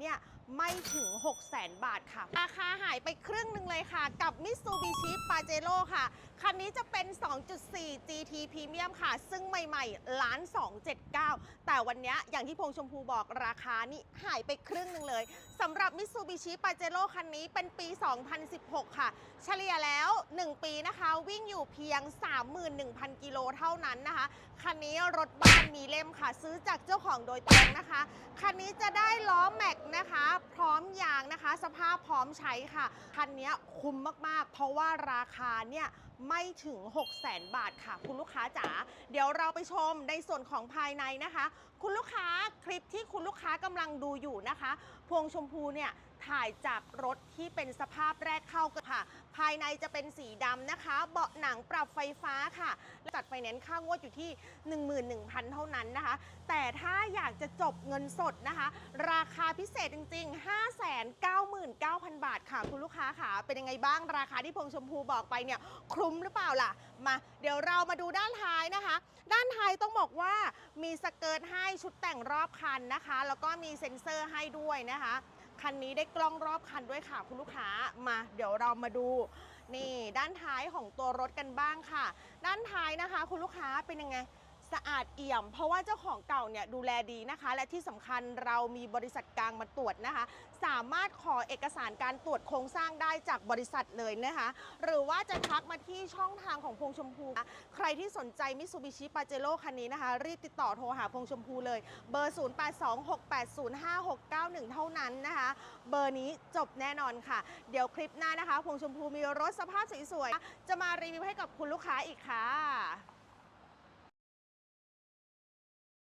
เนี่ยไม่ถึง 6 0 0 0 0 0 บาทค่ะ ราคาหายไปครึ่งหนึ่งเลยค่ะ กับ Mitsubishi Pajero ค่ะ คันนี้จะเป็น 2.4 GT Premium ค่ะ ซึ่งใหม่ๆล้าน279 แต่วันนี้อย่างที่พงชมพูบอกราคานี่หายไปครึ่งหนึ่งเลยสำหรับ Mitsubishi Pajero คันนี้เป็นปี 2016 ค่ะ เฉลี่ยแล้ว 1 ปีนะคะ วิ่งอยู่เพียง 31,000 กิโลเท่านั้นนะคะ คันนี้รถบ้านมีเล่มค่ะ ซื้อจากเจ้าของโดยตรงนะคะ คันนี้จะได้ล้อแม็กนะคะ พร้อมยางนะคะ สภาพพร้อมใช้ค่ะ คันนี้คุ้มมากๆ เพราะว่าราคาเนี่ย ไม่ถึง 6 0 0 0 0 0บาทค่ะ คุณลูกค้าจ๋าเดี๋ยวเราไปชมในส่วนของภายในนะคะ คุณลูกค้าคลิปที่คุณลูกค้ากำลังดูอยู่นะคะ พวงชมพูเนี่ยถ่ายจากรถที่เป็นสภาพแรกเข้ากันค่ะ ภายในจะเป็นสีดำนะคะ เบาะหนังปรับไฟฟ้าค่ะจัดไฟแนนซ์ค่างวดอยู่ที่ 11,000 เท่านั้นนะคะ แต่ถ้าอยากจะจบเงินสดนะคะ ราคาพิเศษจริง ๆ 599,000าทค่ะคุณลูกค้าค่ะเป็นยังไงบ้างราคาที่พงชมพูบอกไปเนี่ยคุ้มหรือเปล่าล่ะ มาเดี๋ยวเรามาดูด้านท้ายนะคะ ด้านท้ายต้องบอกว่ามีสเกิร์ตให้ชุดแต่งรอบคันนะคะ แล้วก็มีเซ็นเซอร์ให้ด้วยนะคะคันนี้ได้กล้องรอบคันด้วยค่ะคุณลูกค้ามาเดี๋ยวเรามาดู นี่ด้านท้ายของตัวรถกันบ้างค่ะ ด้านท้ายนะคะ คุณลูกค้าเป็นยังไง สะอาดเอี่ยม เพราะว่าเจ้าของเก่าเนี่ยดูแลดีนะคะ และที่สำคัญเรามีบริษัทกลางมาตรวจนะคะ สามารถขอเอกสารการตรวจโครงสร้างได้จากบริษัทเลยนะคะ หรือว่าจะทักมาที่ช่องทางของพงชมพู ใครที่สนใจมิ t ูบิชิปาเจโร่คันนี้นะคะ รีบติดต่อโทรหาพงชมพูเลย เบอร์ 0826805691 เท่านั้นนะคะ เบอร์นี้จบแน่นอนค่ะ เดี๋ยวคลิปหน้านะคะพงชมพูมีรถสภาพสวยๆจะมารีวิวให้กับคุณลูกค้าอีกค่ะ